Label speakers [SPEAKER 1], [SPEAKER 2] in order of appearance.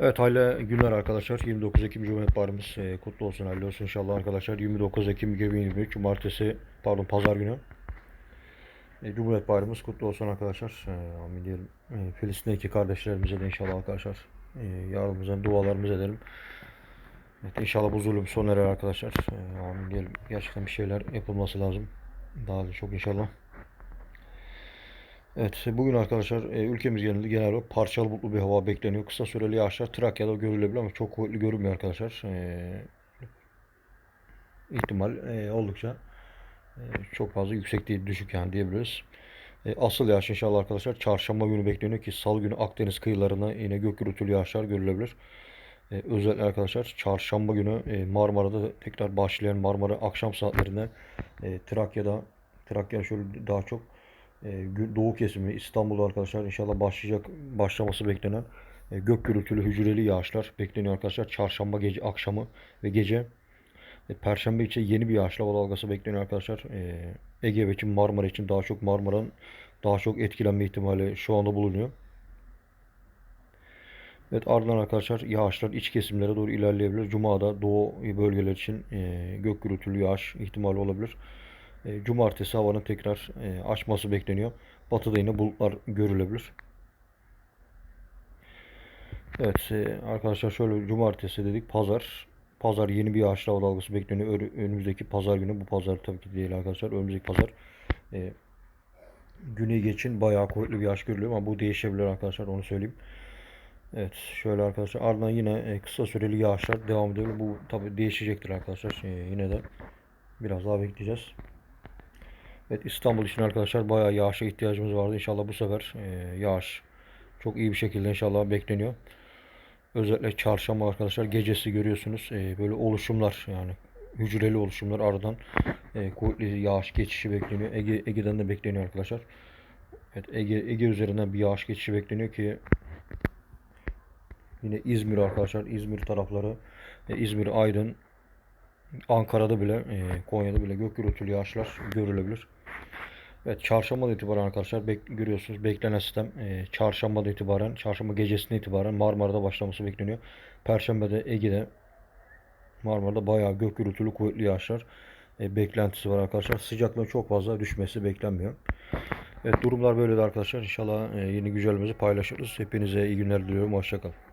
[SPEAKER 1] Evet hayırlı günler arkadaşlar. 29 Ekim Cumhuriyet Bayramımız e, kutlu olsun hayırlı olsun inşallah arkadaşlar. 29 Ekim 2023 Cumartesi pardon Pazar günü. E, Cumhuriyet Bayramımız kutlu olsun arkadaşlar. E, amin diyelim. E, Filistin'deki kardeşlerimize de inşallah arkadaşlar e, yardımımızdan dualarımızı edelim. Evet, inşallah bu zulüm sona erer arkadaşlar. E, amin diyelim. Gerçekten bir şeyler yapılması lazım. Daha da çok inşallah. Evet, bugün arkadaşlar e, ülkemiz genelinde genel olarak parçalı bulutlu bir hava bekleniyor. Kısa süreli yağışlar Trakya'da görülebilir ama çok kuvvetli görünmüyor arkadaşlar. E, ihtimal e, oldukça e, çok fazla yüksek değil, düşük yani diyebiliriz. E, asıl yağış inşallah arkadaşlar çarşamba günü bekleniyor ki salı günü Akdeniz kıyılarına yine gök gürültülü yağışlar görülebilir. E, özellikle arkadaşlar çarşamba günü Marmara'da tekrar başlayan Marmara akşam saatlerinde Trakya'da Trakya şöyle daha çok e, gü- doğu kesimi İstanbul'da arkadaşlar inşallah başlayacak başlaması beklenen e, gök gürültülü hücreli yağışlar bekleniyor arkadaşlar. Çarşamba gece akşamı ve gece e, Perşembe için yeni bir yağış hava dalgası bekleniyor arkadaşlar. E, Ege için Marmara için daha çok Marmara'nın daha çok etkilenme ihtimali şu anda bulunuyor. Evet ardından arkadaşlar yağışlar iç kesimlere doğru ilerleyebilir. Cuma'da doğu bölgeler için e, gök gürültülü yağış ihtimali olabilir. E, Cumartesi havanın tekrar e, açması bekleniyor. Batıda yine bulutlar görülebilir. Evet e, arkadaşlar şöyle cumartesi dedik pazar. Pazar yeni bir yağışlı hava dalgası bekleniyor. Önümüzdeki pazar günü bu pazar tabii ki değil arkadaşlar. Önümüzdeki pazar e, güney geçin bayağı kuvvetli bir yağış görülüyor ama bu değişebilir arkadaşlar onu söyleyeyim. Evet şöyle arkadaşlar ardından yine kısa süreli yağışlar devam ediyor. Bu tabii değişecektir arkadaşlar. E, yine de biraz daha bekleyeceğiz. Evet İstanbul için arkadaşlar bayağı yağışa ihtiyacımız vardı. İnşallah bu sefer e, yağış çok iyi bir şekilde inşallah bekleniyor. Özellikle çarşamba arkadaşlar gecesi görüyorsunuz e, böyle oluşumlar yani hücreli oluşumlar aradan e, kuvvetli yağış geçişi bekleniyor. Ege, Ege'den de bekleniyor arkadaşlar. Evet Ege, Ege üzerinden bir yağış geçişi bekleniyor ki yine İzmir arkadaşlar İzmir tarafları İzmir, Aydın, Ankara'da bile e, Konya'da bile gök gürültülü yağışlar görülebilir. Evet çarşambadan itibaren arkadaşlar bek görüyorsunuz beklenen sistem e, çarşambadan itibaren çarşamba gecesinden itibaren Marmara'da başlaması bekleniyor. Perşembede Ege'de Marmara'da bayağı gök gürültülü kuvvetli yağışlar e, beklentisi var arkadaşlar. Sıcaklığın çok fazla düşmesi beklenmiyor. Evet durumlar böyle de arkadaşlar. İnşallah e, yeni güncellemizi paylaşırız. Hepinize iyi günler diliyorum. Hoşçakalın.